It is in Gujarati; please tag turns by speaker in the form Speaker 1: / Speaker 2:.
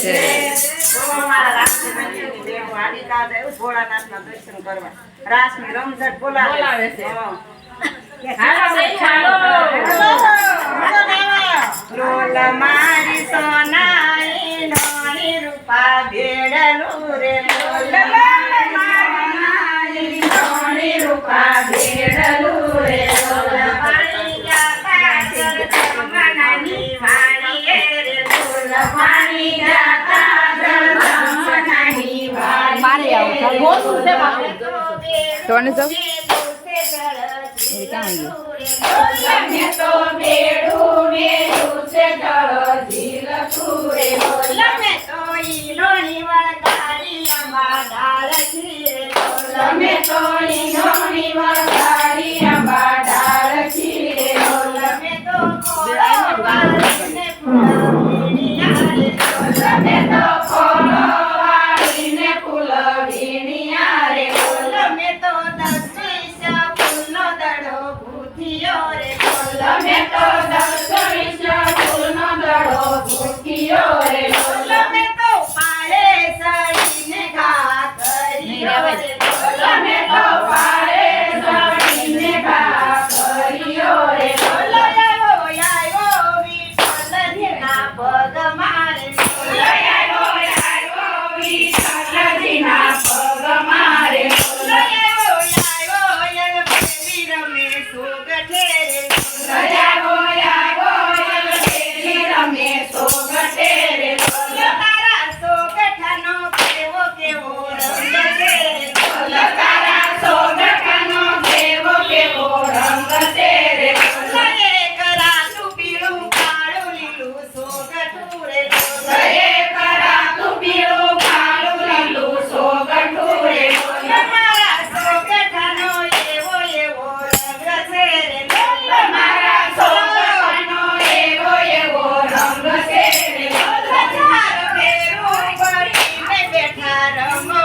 Speaker 1: છે.
Speaker 2: ભોળાનાથના દર્શન કરવા. રાસની રમઝટ બોલાવે રોલ મારી સોના રૂપા ભેડલું રે રોલ. મારે
Speaker 1: આવું ગોસું છે
Speaker 2: બાપરે તોને જાવ Yeah. Adam.